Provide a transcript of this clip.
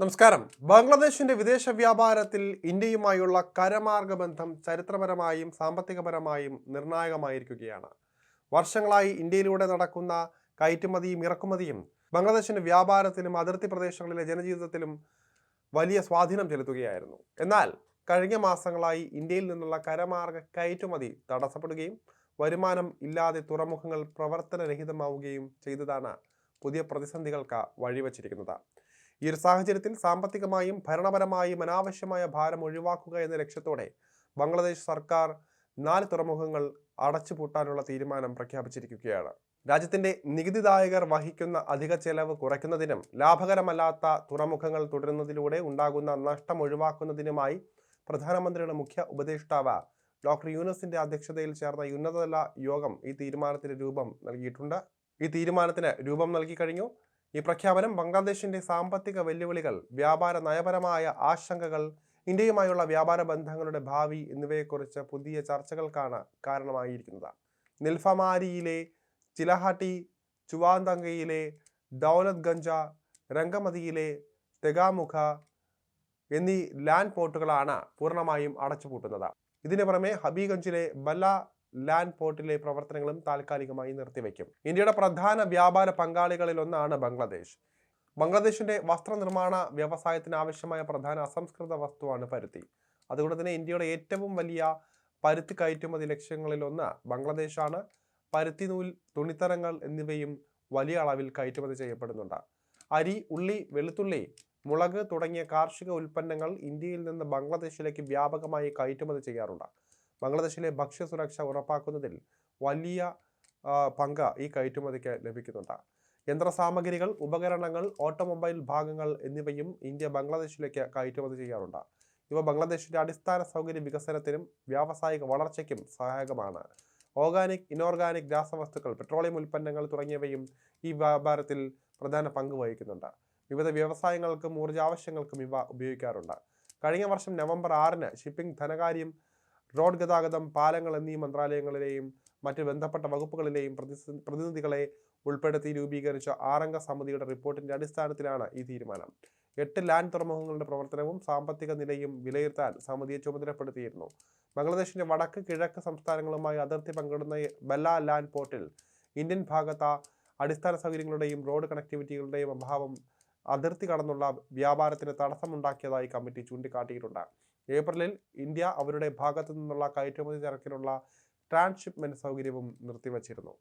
നമസ്കാരം. ബംഗ്ലാദേശിന്റെ വിദേശ വ്യാപാരത്തിൽ ഇന്ത്യയുമായുള്ള കരമാർഗ ബന്ധം ചരിത്രപരമായും സാമ്പത്തികപരമായും നിർണായകമായിരിക്കുകയാണ്. വർഷങ്ങളായി ഇന്ത്യയിലൂടെ നടക്കുന്ന കയറ്റുമതിയും ഇറക്കുമതിയും ബംഗ്ലാദേശിന്റെ വ്യാപാരത്തിലും അതിർത്തി പ്രദേശങ്ങളിലെ ജനജീവിതത്തിലും വലിയ സ്വാധീനം ചെലുത്തുകയായിരുന്നു. എന്നാൽ കഴിഞ്ഞ മാസങ്ങളായി ഇന്ത്യയിൽ നിന്നുള്ള കരമാർഗ കയറ്റുമതി തടസ്സപ്പെടുകയും വരുമാനം ഇല്ലാതെ തുറമുഖങ്ങൾ പ്രവർത്തനരഹിതമാവുകയും ചെയ്തതാണ് പുതിയ പ്രതിസന്ധികൾക്ക് വഴിവച്ചിരിക്കുന്നത്. ഈ ഒരു സാഹചര്യത്തിൽ സാമ്പത്തികമായും ഭരണപരമായും അനാവശ്യമായ ഭാരം ഒഴിവാക്കുക എന്ന ലക്ഷ്യത്തോടെ ബംഗ്ലാദേശ് സർക്കാർ നാല് തുറമുഖങ്ങൾ അടച്ചുപൂട്ടാനുള്ള തീരുമാനം പ്രഖ്യാപിച്ചിരിക്കുകയാണ്. രാജ്യത്തിന്റെ നികുതിദായകർ വഹിക്കുന്ന അധിക ചെലവ് കുറയ്ക്കുന്നതിനും ലാഭകരമല്ലാത്ത തുറമുഖങ്ങൾ തുടരുന്നതിലൂടെ ഉണ്ടാകുന്ന നഷ്ടം ഒഴിവാക്കുന്നതിനുമായി പ്രധാനമന്ത്രിയുടെ മുഖ്യ ഉപദേഷ്ടാവ് ഡോക്ടർ യൂനസിന്റെ അധ്യക്ഷതയിൽ ചേർന്ന ഉന്നതതല യോഗം ഈ തീരുമാനത്തിന് രൂപം നൽകിയിട്ടുണ്ട്. ഈ തീരുമാനത്തിന് രൂപം നൽകി കഴിഞ്ഞു. ഈ പ്രഖ്യാപനം ബംഗ്ലാദേശിന്റെ സാമ്പത്തിക വെല്ലുവിളികൾ വ്യാപാര നയപരമായ ആശങ്കകൾ ഇന്ത്യയുമായുള്ള വ്യാപാര ബന്ധങ്ങളുടെ ഭാവി എന്നിവയെക്കുറിച്ച് പുതിയ ചർച്ചകൾക്കാണ് കാരണമായിരിക്കുന്നത്. നിൽഫമാരിയിലെ ചിലഹാട്ടി ചുവാന്തങ്കയിലെ ദൗലത് ഗഞ്ച രംഗമതിയിലെ തെഗാമുഖ എന്നീ ലാൻഡ് പോർട്ടുകളാണ് പൂർണമായും അടച്ചുപൂട്ടുന്നത്. ഇതിനു പുറമെ ഹബീഗഞ്ചിലെ ബല്ല ലാൻഡ് പോർട്ടിലെ പ്രവർത്തനങ്ങളും താൽക്കാലികമായി നിർത്തിവെക്കും ഇന്ത്യയുടെ പ്രധാന വ്യാപാര പങ്കാളികളിൽ ഒന്നാണ് ബംഗ്ലാദേശ്. ബംഗ്ലാദേശിന്റെ വസ്ത്രനിർമ്മാണ വ്യവസായത്തിന് ആവശ്യമായ പ്രധാന അസംസ്കൃത വസ്തുവാണ് പരുത്തി. അതുകൊണ്ട് തന്നെ ഇന്ത്യയുടെ ഏറ്റവും വലിയ പരുത്തി കയറ്റുമതി ലക്ഷ്യങ്ങളിൽ ഒന്ന് ബംഗ്ലാദേശാണ്. പരുത്തി നൂൽ തുണിത്തരങ്ങൾ എന്നിവയും വലിയ അളവിൽ കയറ്റുമതി ചെയ്യപ്പെടുന്നുണ്ട്. അരി ഉള്ളി വെളുത്തുള്ളി മുളക് തുടങ്ങിയ കാർഷിക ഉൽപ്പന്നങ്ങൾ ഇന്ത്യയിൽ നിന്ന് ബംഗ്ലാദേശിലേക്ക് വ്യാപകമായി കയറ്റുമതി ചെയ്യാറുണ്ട്. ബംഗ്ലാദേശിലെ ഭക്ഷ്യസുരക്ഷ ഉറപ്പാക്കുന്നതിൽ വലിയ പങ്ക് ഈ കയറ്റുമതിക്ക് ലഭിക്കുന്നുണ്ട്. യന്ത്രസാമഗ്രികൾ ഉപകരണങ്ങൾ ഓട്ടോമൊബൈൽ ഭാഗങ്ങൾ എന്നിവയും ഇന്ത്യ ബംഗ്ലാദേശിലേക്ക് കയറ്റുമതി ചെയ്യാറുണ്ട്. ഇവ ബംഗ്ലാദേശിന്റെ അടിസ്ഥാന സൗകര്യ വികസനത്തിനും വ്യാവസായിക വളർച്ചയ്ക്കും സഹായകമാണ്. ഓർഗാനിക് ഇനോർഗാനിക് രാസവസ്തുക്കൾ പെട്രോളിയം ഉൽപ്പന്നങ്ങൾ തുടങ്ങിയവയും ഈ വ്യാപാരത്തിൽ പ്രധാന പങ്ക് വഹിക്കുന്നുണ്ട്. വിവിധ വ്യവസായങ്ങൾക്കും ഊർജ ആവശ്യങ്ങൾക്കും ഇവ ഉപയോഗിക്കാറുണ്ട്. കഴിഞ്ഞ വർഷം നവംബർ ആറിന് ഷിപ്പിംഗ് ധനകാര്യം റോഡ് ഗതാഗതം പാലങ്ങൾ എന്നീ മന്ത്രാലയങ്ങളിലെയും മറ്റ് ബന്ധപ്പെട്ട വകുപ്പുകളിലെയും പ്രതിനിധികളെ ഉൾപ്പെടുത്തി രൂപീകരിച്ച ആറംഗ സമിതിയുടെ റിപ്പോർട്ടിന്റെ അടിസ്ഥാനത്തിലാണ് ഈ തീരുമാനം. എട്ട് ലാൻഡ് തുറമുഖങ്ങളുടെ പ്രവർത്തനവും സാമ്പത്തിക നിലയും വിലയിരുത്താൻ സമിതിയെ ചുമതലപ്പെടുത്തിയിരുന്നു. ബംഗ്ലാദേശിന്റെ വടക്ക് കിഴക്ക് സംസ്ഥാനങ്ങളുമായി അതിർത്തി പങ്കിടുന്ന ബല്ല ലാൻഡ് പോർട്ടിൽ ഇന്ത്യൻ ഭാഗത്ത അടിസ്ഥാന സൗകര്യങ്ങളുടെയും റോഡ് കണക്ടിവിറ്റികളുടെയും അഭാവം അതിർത്തി കടന്നുള്ള വ്യാപാരത്തിന് തടസ്സമുണ്ടാക്കിയതായി കമ്മിറ്റി ചൂണ്ടിക്കാട്ടിയിട്ടുണ്ട്. ഏപ്രിലിൽ ഇന്ത്യ അവരുടെ ഭാഗത്തു നിന്നുള്ള കയറ്റുമതി ചരക്കിനുള്ള ട്രാൻസ്ഷിപ്മെന്റ് സൗകര്യവും നിർത്തിവച്ചിരുന്നു.